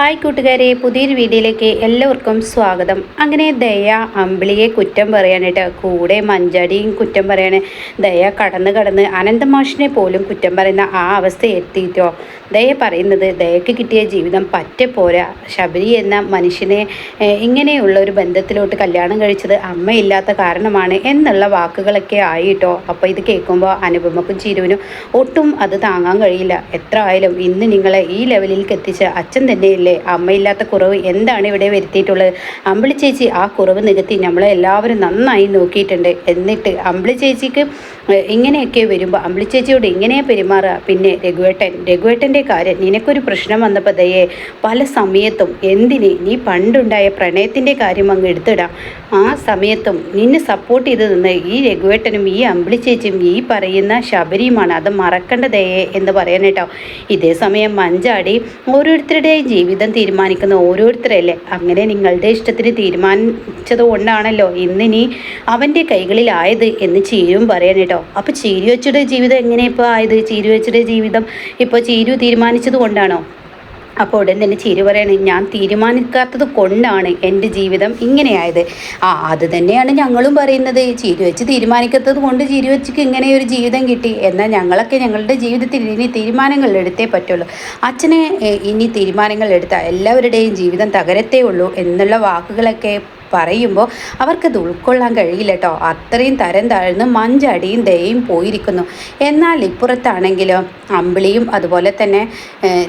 Hi കൂട്ടുകാരെ പുതിയൊരു വീഡിയോയിലേക്ക് എല്ലാവർക്കും സ്വാഗതം. അങ്ങനെ ദയ അമ്പിളിയെ കുറ്റം പറയാനായിട്ട് കൂടെ മഞ്ചാടിയും കുറ്റം പറയാണ്. ദയ കടന്ന് കടന്ന് അനന്തമാഷിനെ പോലും കുറ്റം പറയുന്ന ആ അവസ്ഥ എത്തിയിട്ടോ? ദയ പറയുന്നത് ദയക്ക് കിട്ടിയ ജീവിതം പറ്റെ പോരാ. ശബരി എന്ന മനുഷ്യനെ ഇങ്ങനെയുള്ള ഒരു ബന്ധത്തിലോട്ട് കല്യാണം കഴിച്ചത് അമ്മയില്ലാത്ത കാരണമാണ് എന്നുള്ള വാക്കുകളൊക്കെ ആയിട്ടോ? അപ്പോൾ ഇത് കേൾക്കുമ്പോൾ അനുപമക്കും ചിരുവിനും ഒട്ടും അത് താങ്ങാൻ കഴിയില്ല. എത്ര ആയാലും ഇന്ന് നിങ്ങളെ ഈ ലെവലിലേക്ക് എത്തിച്ച അച്ഛൻ തന്നെയല്ലേ? അമ്മയില്ലാത്ത കുറവ് എന്താണ് ഇവിടെ വരുത്തിയിട്ടുള്ളത്? അമ്പിളി ചേച്ചി ആ കുറവ് നികത്തി നമ്മളെ എല്ലാവരും നന്നായി നോക്കിയിട്ടുണ്ട്. എന്നിട്ട് അമ്പിളി ചേച്ചിക്ക് ഇങ്ങനെയൊക്കെ വരുമ്പോൾ അമ്പിളി ചേച്ചിയോട് ഇങ്ങനെ പെരുമാറുക. പിന്നെ രഘുവേട്ടൻ രഘുവേട്ടന്റെ കാര്യം നിനക്കൊരു പ്രശ്നം വന്നപ്പോൾ ദയേ പല സമയത്തും എന്തിന് നീ പണ്ടുണ്ടായ പ്രണയത്തിന്റെ കാര്യം അങ്ങ് എടുത്തിടാം? ആ സമയത്തും നിന്നെ സപ്പോർട്ട് ചെയ്ത് നിന്ന് ഈ രഘുവേട്ടനും ഈ അമ്പിളി ചേച്ചിയും ഈ പറയുന്ന ശബരിയുമാണ്. അത് മറക്കേണ്ട ദയേ എന്ന് പറയാനേട്ടോ ഇതേ സമയം മഞ്ചാടി ഓരോരുത്തരുടെയും ജീവിതം തീരുമാനിക്കുന്ന ഓരോരുത്തരല്ലേ? അങ്ങനെ നിങ്ങളുടെ ഇഷ്ടത്തിന് തീരുമാനിച്ചത് കൊണ്ടാണല്ലോ ഇന്നിനി അവന്റെ കൈകളിലായത് എന്ന് ചീരും പറയാനേട്ടോ അപ്പോൾ ചീരു ജീവിതം എങ്ങനെ ഇപ്പോൾ ആയത്? ചീരു ജീവിതം ഇപ്പോൾ ചീരു തീരുമാനിച്ചത് കൊണ്ടാണോ? അപ്പോൾ ഉടൻ തന്നെ ചിരി പറയണ ഞാൻ തീരുമാനിക്കാത്തത് കൊണ്ടാണ് എന്റെ ജീവിതം ഇങ്ങനെയായത്. ആ അത് തന്നെയാണ് ഞങ്ങളും പറയുന്നത്. ചിരി വെച്ച് തീരുമാനിക്കാത്തത് കൊണ്ട് ചിരി വെച്ചിക്ക് ഇങ്ങനെ ഒരു ജീവിതം കിട്ടി. എന്നാൽ ഞങ്ങളൊക്കെ ഞങ്ങളുടെ ജീവിതത്തിൽ ഇനി തീരുമാനങ്ങൾ എടുത്തേ പറ്റുള്ളൂ. അച്ഛനെ ഇനി തീരുമാനങ്ങൾ എടുത്താൽ എല്ലാവരുടെയും ജീവിതം തകരത്തേ ഉള്ളൂ എന്നുള്ള വാക്കുകളൊക്കെ പറയുമ്പോൾ അവർക്കത് ഉൾക്കൊള്ളാൻ കഴിയില്ല കേട്ടോ അത്രയും തരം താഴ്ന്ന് മഞ്ചടിയും ദയയും പോയിരിക്കുന്നു. എന്നാൽ ഇപ്പുറത്താണെങ്കിലോ അമ്പിളിയും അതുപോലെ തന്നെ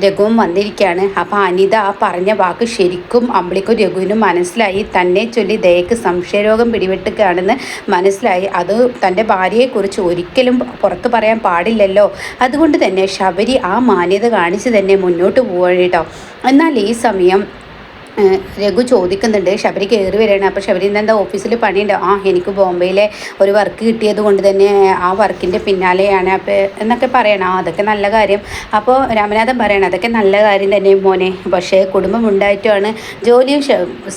രഘുവും വന്നിരിക്കുകയാണ് അപ്പോൾ അനിത ആ പറഞ്ഞ വാക്ക് ശരിക്കും അമ്പിളിക്കും രഘുവിനും മനസ്സിലായി. തന്നെ ചൊല്ലി ദയക്ക് സംശയരോഗം പിടിപെട്ടുകയാണെന്ന് മനസ്സിലായി. അത് തന്റെ ഭാര്യയെക്കുറിച്ച് ഒരിക്കലും പുറത്ത് പറയാൻ പാടില്ലല്ലോ. അതുകൊണ്ട് തന്നെ ശബരി ആ മാന്യത കാണിച്ച് തന്നെ മുന്നോട്ട് പോവുകയാണ് കേട്ടോ എന്നാൽ ഈ സമയം രഘു ചോദിക്കുന്നുണ്ട് ശബരി കയറി വരികയാണ്. അപ്പോൾ ശബരി എന്താ ഓഫീസിൽ പണിയുണ്ട്? ആ എനിക്ക് ബോംബെയിലെ ഒരു വർക്ക് കിട്ടിയത് കൊണ്ട് തന്നെ ആ വർക്കിന്റെ പിന്നാലെയാണ്. അപ്പോൾ എന്നൊക്കെ പറയണം. ആ അതൊക്കെ നല്ല കാര്യം. അപ്പോൾ രാമനാഥൻ പറയണം അതൊക്കെ നല്ല കാര്യം തന്നെ മോനെ. പക്ഷേ കുടുംബം ഉണ്ടായിട്ടുമാണ് ജോലിയും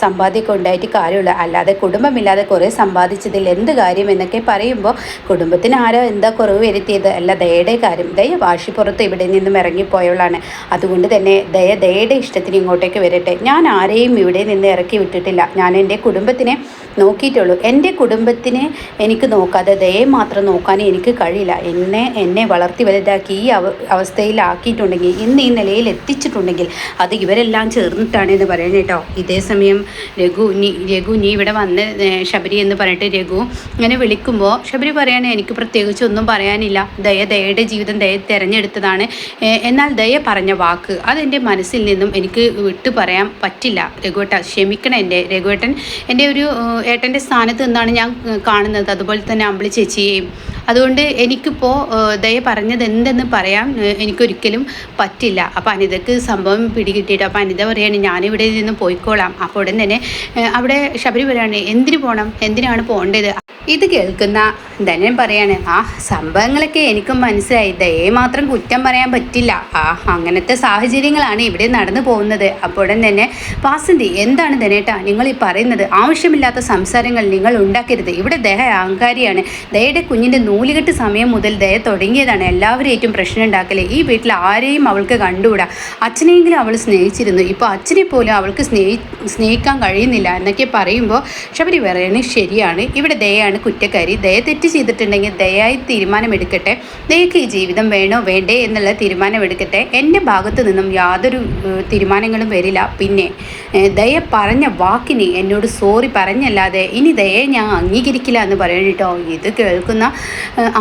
സമ്പാദ്യമൊക്കെ ഉണ്ടായിട്ട് കാര്യമുള്ളൂ. അല്ലാതെ കുടുംബമില്ലാതെ കുറേ സമ്പാദിച്ചതിൽ എന്ത് കാര്യം എന്നൊക്കെ പറയുമ്പോൾ കുടുംബത്തിന് ആരോ എന്താ കുറവ് വരുത്തിയത്? അല്ല ദയയുടെ കാര്യം. ദയ വാശിപ്പുറത്ത് ഇവിടെ നിന്നും ഇറങ്ങിപ്പോയവളാണ്. അതുകൊണ്ട് തന്നെ ദയ ദയയുടെ ഇഷ്ടത്തിന് ഇങ്ങോട്ടേക്ക് വരട്ടെ. ഞാൻ ആരെയും ഇവിടെ നിന്ന് ഇറക്കി വിട്ടിട്ടില്ല. ഞാൻ എന്റെ കുടുംബത്തിനെ നോക്കിയിട്ടുള്ളൂ. എന്റെ കുടുംബത്തിനെ എനിക്ക് നോക്കാതെ ദയെ മാത്രം നോക്കാൻ എനിക്ക് കഴിയില്ല. എന്നെ എന്നെ വളർത്തി വലുതാക്കി ഈ അവ അവസ്ഥയിലാക്കിയിട്ടുണ്ടെങ്കിൽ ഇന്ന് ഈ നിലയിൽ എത്തിച്ചിട്ടുണ്ടെങ്കിൽ അത് ഇവരെല്ലാം ചേർന്നിട്ടാണ് എന്ന് പറയുന്നത് കേട്ടോ. ഇതേ സമയം രഘു നീ രഘു നീ ഇവിടെ വന്ന് ശബരി എന്ന് പറഞ്ഞിട്ട് രഘു ഇങ്ങനെ വിളിക്കുമ്പോൾ ശബരി പറയാണ് എനിക്ക് പ്രത്യേകിച്ച് ഒന്നും പറയാനില്ല. ദയ ദയയുടെ ജീവിതം ദയ തിരഞ്ഞെടുത്തതാണ്. എന്നാൽ ദയ പറഞ്ഞ വാക്ക് അതെന്റെ മനസ്സിൽ നിന്നും എനിക്ക് വിട്ടു പറയാൻ പറ്റില്ല. രഘുവേട്ട ക്ഷമിക്കണം എന്റെ രഘുവേട്ടൻ എന്റെ ഒരു ഏട്ടന്റെ സ്ഥാനത്ത് നിന്നാണ് ഞാൻ കാണുന്നത്. അതുപോലെ തന്നെ അമ്പിളി ചേച്ചിയെയും അതുകൊണ്ട് എനിക്കിപ്പോൾ ദയ പറഞ്ഞത് എന്തെന്ന് പറയാൻ എനിക്കൊരിക്കലും പറ്റില്ല. അപ്പോൾ അനിതക്ക് സംഭവം പിടികിട്ടിയിട്ട് അപ്പോൾ അനിത പറയാണ് ഞാനിവിടെ നിന്ന് പോയിക്കോളാം. അപ്പോൾ ഉടൻ തന്നെ അവിടെ ശബരി പറയാണ് എന്തിനു പോകണം എന്തിനാണ് പോകേണ്ടത് ഇത് കേൾക്കുന്ന ധനൻ പറയാണ് ആ സംഭവങ്ങളൊക്കെ എനിക്കും മനസ്സിലായി. ദയെ മാത്രം കുറ്റം പറയാൻ പറ്റില്ല. ആ അങ്ങനത്തെ സാഹചര്യങ്ങളാണ് ഇവിടെ നടന്നു പോകുന്നത്. അപ്പോൾ ഉടൻ തന്നെ വാസന്തി എന്താണ് ധനേട്ടാ? നിങ്ങൾ ഈ പറയുന്നത് ആവശ്യമില്ലാത്ത സംസാരങ്ങൾ നിങ്ങൾ ഉണ്ടാക്കരുത്. ഇവിടെ ദയ അഹങ്കാരിയാണ്. ദയയുടെ കുഞ്ഞിന്റെ നൂലുകെട്ട് സമയം മുതൽ ദയ തുടങ്ങിയതാണ് എല്ലാവരേറ്റും പ്രശ്നം ഉണ്ടാക്കൽ. ഈ വീട്ടിൽ ആരെയും അവൾക്ക് കണ്ടുകൂടാ. അച്ഛനെങ്കിലും അവൾ സ്നേഹിച്ചിരുന്നു. ഇപ്പോൾ അച്ഛനെ പോലും അവൾക്ക് സ്നേഹി സ്നേഹിക്കാൻ കഴിയുന്നില്ല എന്നൊക്കെ പറയുമ്പോൾ ശബരി പറയുന്നത് ശരിയാണ്. ഇവിടെ ദയാണ് കുറ്റക്കാരി. ദയ തെറ്റ് ചെയ്തിട്ടുണ്ടെങ്കിൽ ദയായി തീരുമാനമെടുക്കട്ടെ. ദയക്ക് ഈ ജീവിതം വേണോ? വേണ്ടേ എന്നുള്ള തീരുമാനമെടുക്കട്ടെ. എന്റെ ഭാഗത്ത് നിന്നും യാതൊരു തീരുമാനങ്ങളും വരില്ല. പിന്നെ ദയ പറഞ്ഞ വാക്കിന് എന്നോട് സോറി പറഞ്ഞല്ലാതെ ഇനി ദയെ ഞാൻ അംഗീകരിക്കില്ല എന്ന് പറയണം കേട്ടോ ഇത് കേൾക്കുന്ന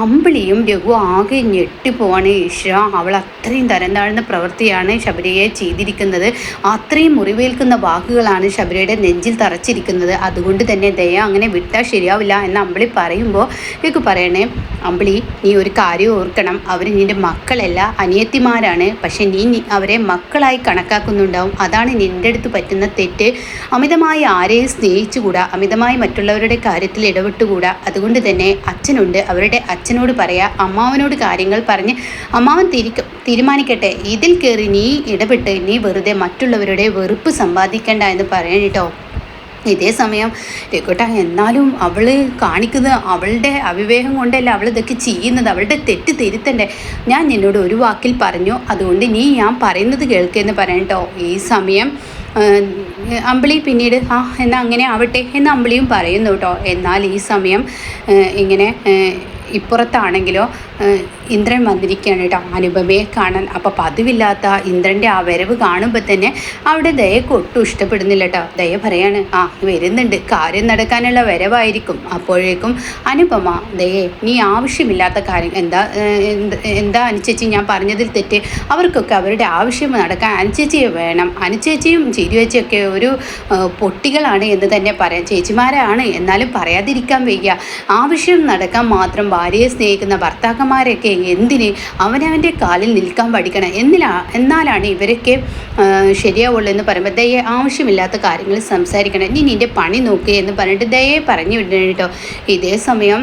അമ്പിളിയും രഘു ആകെ ഞെട്ടിപ്പോവാണ് ഈശ്വര. അവൾ അത്രയും തരം താഴ്ന്ന പ്രവൃത്തിയാണ് ശബരിയെ ചെയ്തിരിക്കുന്നത്. അത്രയും മുറിവേൽക്കുന്ന വാക്കുകളാണ് ശബരിയുടെ നെഞ്ചിൽ തറച്ചിരിക്കുന്നത്. അതുകൊണ്ട് തന്നെ ദയ അങ്ങനെ വിട്ടാൽ ശരിയാവില്ല എന്ന് അമ്പിളി പറയുമ്പോൾ രഘു പറയണേ അമ്പിളി നീ ഒരു കാര്യം ഓർക്കണം. അവർ നിന്റെ മക്കളല്ല അനിയത്തിമാരാണ്. പക്ഷെ നീ അവരെ മക്കളായി കണക്കാക്കുന്നുണ്ടാവും. അതാണ് നിന്റെ അടുത്ത് പറ്റുന്ന തെറ്റ്. അമിതമായി ആരെയും സ്നേഹിച്ചുകൂടാ. അമിതമായി മറ്റുള്ളവരുടെ കാര്യത്തിൽ ഇടപെട്ടുകൂടാ. അതുകൊണ്ട് തന്നെ അച്ഛനുണ്ട്. അവരുടെ അച്ഛനോട് പറയാ അമ്മാവനോട് കാര്യങ്ങൾ പറഞ്ഞ് അമ്മാവൻ തിരിക്കും തീരുമാനിക്കട്ടെ. ഇതിൽ കയറി നീ ഇടപെട്ട് നീ വെറുതെ മറ്റുള്ളവരുടെ വെറുപ്പ് സമ്പാദിക്കണ്ട എന്ന് പറയണം കേട്ടോ. ഇതേ സമയം രഘുട്ട എന്നാലും അവൾ കാണിക്കുന്നത് അവളുടെ അവിവേകം കൊണ്ടല്ല അവൾ ഇതൊക്കെ ചെയ്യുന്നത്. അവളുടെ തെറ്റ് തിരുത്തണ്ടേ. ഞാൻ നിന്നോട് ഒരു വാക്കിൽ പറഞ്ഞു അതുകൊണ്ട് നീ ഞാൻ പറയുന്നത് കേൾക്കുമെന്ന് പറയട്ടോ ഈ സമയം അമ്പിളി പിന്നീട് ആ എന്നാൽ അങ്ങനെ ആവട്ടെ എന്ന് അമ്പിളിയും പറയുന്നു കേട്ടോ. എന്നാൽ ഈ സമയം ഇങ്ങനെ ഇപ്പുറത്താണെങ്കിലോ ഇന്ദ്രൻ വന്നിരിക്കുകയാണ് കേട്ടോ. അനുപമയെ കാണാൻ. അപ്പോൾ പതിവില്ലാത്ത ഇന്ദ്രന്റെ ആ വരവ് കാണുമ്പോൾ തന്നെ അവിടെ ദയക്ക് ഒട്ടും ഇഷ്ടപ്പെടുന്നില്ല കേട്ടോ. ദയ പറയാണ് ആ വരുന്നുണ്ട്. കാര്യം നടക്കാനുള്ള വരവായിരിക്കും. അപ്പോഴേക്കും അനുപമ ദയെ നീ ആവശ്യമില്ലാത്ത കാര്യം. എന്താ എന്താ അനുചേച്ചി? ഞാൻ പറഞ്ഞതിൽ തെറ്റ്. അവർക്കൊക്കെ അവരുടെ ആവശ്യം നടക്കാൻ അനുചേച്ചിയെ വേണം. അനുചേച്ചിയും ചിരിവച്ചൊക്കെ ഒരു പൊട്ടികളാണ് എന്ന് തന്നെ പറയാം. ചേച്ചിമാരാണ്. എന്നാലും പറയാതിരിക്കാൻ വയ്യ. ആവശ്യം നടക്കാൻ മാത്രം ഭാര്യയെ സ്നേഹിക്കുന്ന ഭർത്താക്കന്മാരൊക്കെ എന്തിന് അവനവന്റെ കാലിൽ നിൽക്കാൻ പഠിക്കണം? എന്നിലാ എന്നാലാണ് ഇവരൊക്കെ ശരിയാവുള്ളൂ എന്ന് പറയുമ്പോൾ ദയെ ആവശ്യമില്ലാത്ത കാര്യങ്ങൾ സംസാരിക്കണം. നീ നിന്റെ പണി നോക്കുക എന്ന് പറഞ്ഞിട്ട് ദയെ പറഞ്ഞു വിടണം കേട്ടോ ഇതേ സമയം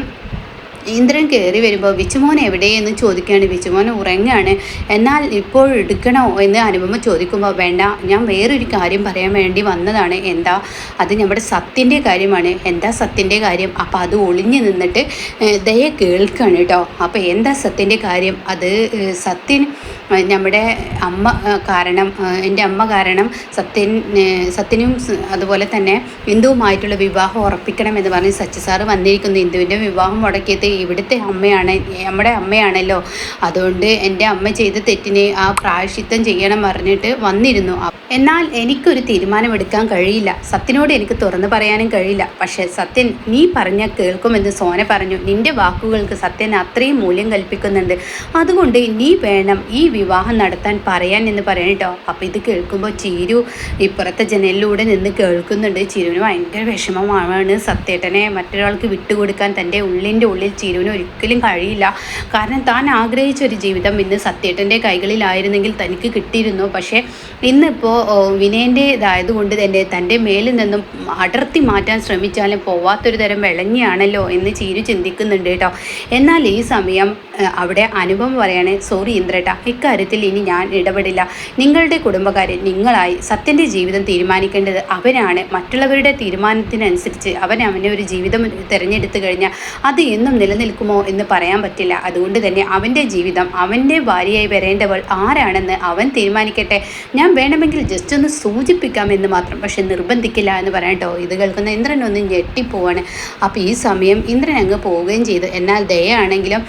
ഇന്ദ്രൻ കയറി വരുമ്പോൾ വിച്ചുമോൻ എവിടെയെന്ന് ചോദിക്കുകയാണ്. വിച്ചുമോൻ ഉറങ്ങാണ് എന്നാൽ ഇപ്പോൾ എടുക്കണോ? എന്ന് അനുപമ ചോദിക്കുമ്പോൾ വേണ്ട. ഞാൻ വേറൊരു കാര്യം പറയാൻ വേണ്ടി വന്നതാണ്. എന്താ? അത് നമ്മുടെ സത്യന്റെ കാര്യമാണ്. എന്താ സത്യന്റെ കാര്യം? അപ്പോൾ അത് ഒളിഞ്ഞു നിന്നിട്ട് ദയ കേൾക്കുകയാണ് കേട്ടോ. അപ്പോൾ എന്താ സത്യന്റെ കാര്യം? അത് സത്യൻ നമ്മുടെ അമ്മ കാരണം എന്റെ അമ്മ കാരണം സത്യൻ സത്യനും അതുപോലെ തന്നെ ഇന്ദുവുമായിട്ടുള്ള വിവാഹം ഉറപ്പിക്കണം എന്ന് പറഞ്ഞ് സച്ചി സാറ് വന്നിരിക്കുന്നു. ഇന്ദുവിന്റെ വിവാഹം മുടക്കിയത് ഇവിടുത്തെ അമ്മയാണ് നമ്മുടെ അമ്മയാണല്ലോ. അതുകൊണ്ട് എന്റെ അമ്മ ചെയ്ത തെറ്റിനെ ആ പ്രായശ്ചിത്തം ചെയ്യണം പറഞ്ഞിട്ട് വന്നിരുന്നു. എന്നാൽ എനിക്കൊരു തീരുമാനമെടുക്കാൻ കഴിയില്ല. സത്യനോട് എനിക്ക് തുറന്നു പറയാനും കഴിയില്ല. പക്ഷേ സത്യൻ നീ പറഞ്ഞ കേൾക്കുമെന്ന് സോന പറഞ്ഞു. നിന്റെ വാക്കുകൾക്ക് സത്യൻ അത്രയും മൂല്യം കൽപ്പിക്കുന്നുണ്ട്. അതുകൊണ്ട് നീ വേണം ഈ വിവാഹം നടത്താൻ പറയാൻ എന്ന് പറയണട്ടോ അപ്പോൾ ഇത് കേൾക്കുമ്പോൾ ചീരു ഇപ്പുറത്തെ ജനലിലൂടെ നിന്ന് കേൾക്കുന്നുണ്ട്. ചിരുവിന് ഭയങ്കര വിഷമമാണ് സത്യേട്ടനെ. മറ്റൊരാൾക്ക് വിട്ടുകൊടുക്കാൻ തന്റെ ഉള്ളിന്റെ ഉള്ളിൽ ചിരുവിന് ഒരിക്കലും കഴിയില്ല. കാരണം താൻ ആഗ്രഹിച്ച ഒരു ജീവിതം ഇന്ന് സത്യേട്ടന്റെ കൈകളിലായിരുന്നെങ്കിൽ തനിക്ക് കിട്ടിയിരുന്നു. പക്ഷേ ഇന്നിപ്പോൾ വിനയന്റെ ഇതായത് കൊണ്ട് തന്നെ തന്റെ മേലിൽ നിന്നും അടർത്തി മാറ്റാൻ ശ്രമിച്ചാലും പോവാത്തൊരു തരം വിളഞ്ഞിയാണല്ലോ എന്ന് ചീരു ചിന്തിക്കുന്നുണ്ട് കേട്ടോ. എന്നാൽ ഈ സമയം അവിടെ അനുഭവം പറയണേ സോറി ഇന്ദ്രേട്ട ഇക്കാര്യത്തിൽ ഇനി ഞാൻ ഇടപെടില്ല. നിങ്ങളുടെ കുടുംബക്കാരൻ നിങ്ങളായി സത്യന്റെ ജീവിതം തീരുമാനിക്കേണ്ടത് അവനാണ്. മറ്റുള്ളവരുടെ തീരുമാനത്തിനനുസരിച്ച് അവൻ അവനെ ഒരു ജീവിതം തിരഞ്ഞെടുത്തു കഴിഞ്ഞാൽ അത് എന്നും നിലനിൽക്കുമോ എന്ന് പറയാൻ പറ്റില്ല. അതുകൊണ്ട് തന്നെ അവന്റെ ജീവിതം അവന്റെ ഭാര്യയായി വരേണ്ടവൾ ആരാണെന്ന് അവൻ തീരുമാനിക്കട്ടെ. ഞാൻ വേണമെങ്കിൽ ജസ്റ്റ് ഒന്ന് സൂചിപ്പിക്കാമെന്ന് മാത്രം. പക്ഷെ നിർബന്ധിക്കില്ല എന്ന് പറയട്ടോ ഇത് കേൾക്കുന്ന ഇന്ദ്രൻ ഒന്ന് ഞെട്ടിപ്പോവാണ്. അപ്പോൾ ഈ സമയം ഇന്ദ്രൻ അങ്ങ് പോവുകയും ചെയ്തു. എന്നാൽ ദയാണെങ്കിലും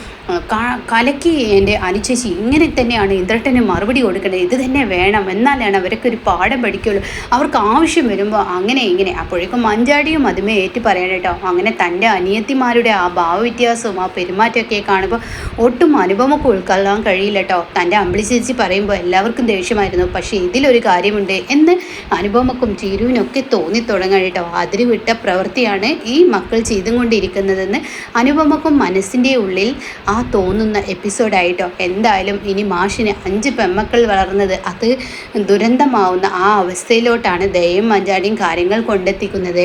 കലക്കി എന്റെ അനുചേച്ചി ഇങ്ങനെ തന്നെയാണ് ഇന്ദ്രട്ടന് മറുപടി കൊടുക്കേണ്ടത്. ഇത് തന്നെ വേണം. എന്നാലാണ് അവരൊക്കെ ഒരു പാഠം പഠിക്കുള്ളൂ. അവർക്ക് ആവശ്യം വരുമ്പോൾ അങ്ങനെ ഇങ്ങനെ. അപ്പോഴേക്കും മഞ്ചാടിയും അതുമേ ഏറ്റു പറയണം കേട്ടോ അങ്ങനെ തന്റെ അനിയത്തിമാരുടെ ആ ഭാവവ്യത്യാസവും ആ പെരുമാറ്റമൊക്കെ കാണുമ്പോൾ ഒട്ടും അനുഭവമൊക്കെ ഉൾക്കൊള്ളാൻ കഴിയില്ല കേട്ടോ തന്റെ അമ്പിളി ചേച്ചി പറയുമ്പോൾ എല്ലാവർക്കും ദേഷ്യമായിരുന്നു. പക്ഷേ ഇതിലൊരു കാര്യമുണ്ട് എന്ന് അനുപമക്കും ചീരുവിനൊക്കെ തോന്നി തുടങ്ങണം കേട്ടോ. അതിരി വിട്ട പ്രവൃത്തിയാണ് ഈ മക്കൾ ചെയ്തുകൊണ്ടിരിക്കുന്നതെന്ന് അനുപമക്കും മനസ്സിന്റെ ഉള്ളിൽ ആ തോന്നുന്ന എപ്പിസോഡായിട്ടോ. എന്തായാലും ഇനി മാഷിന് അഞ്ച് പെമ്മക്കൾ വളർന്നത് അത് ദുരന്തമാവുന്ന ആ അവസ്ഥയിലോട്ടാണ് ദയയും മഞ്ചാടിയും കാര്യങ്ങൾ കൊണ്ടെത്തിക്കുന്നത്.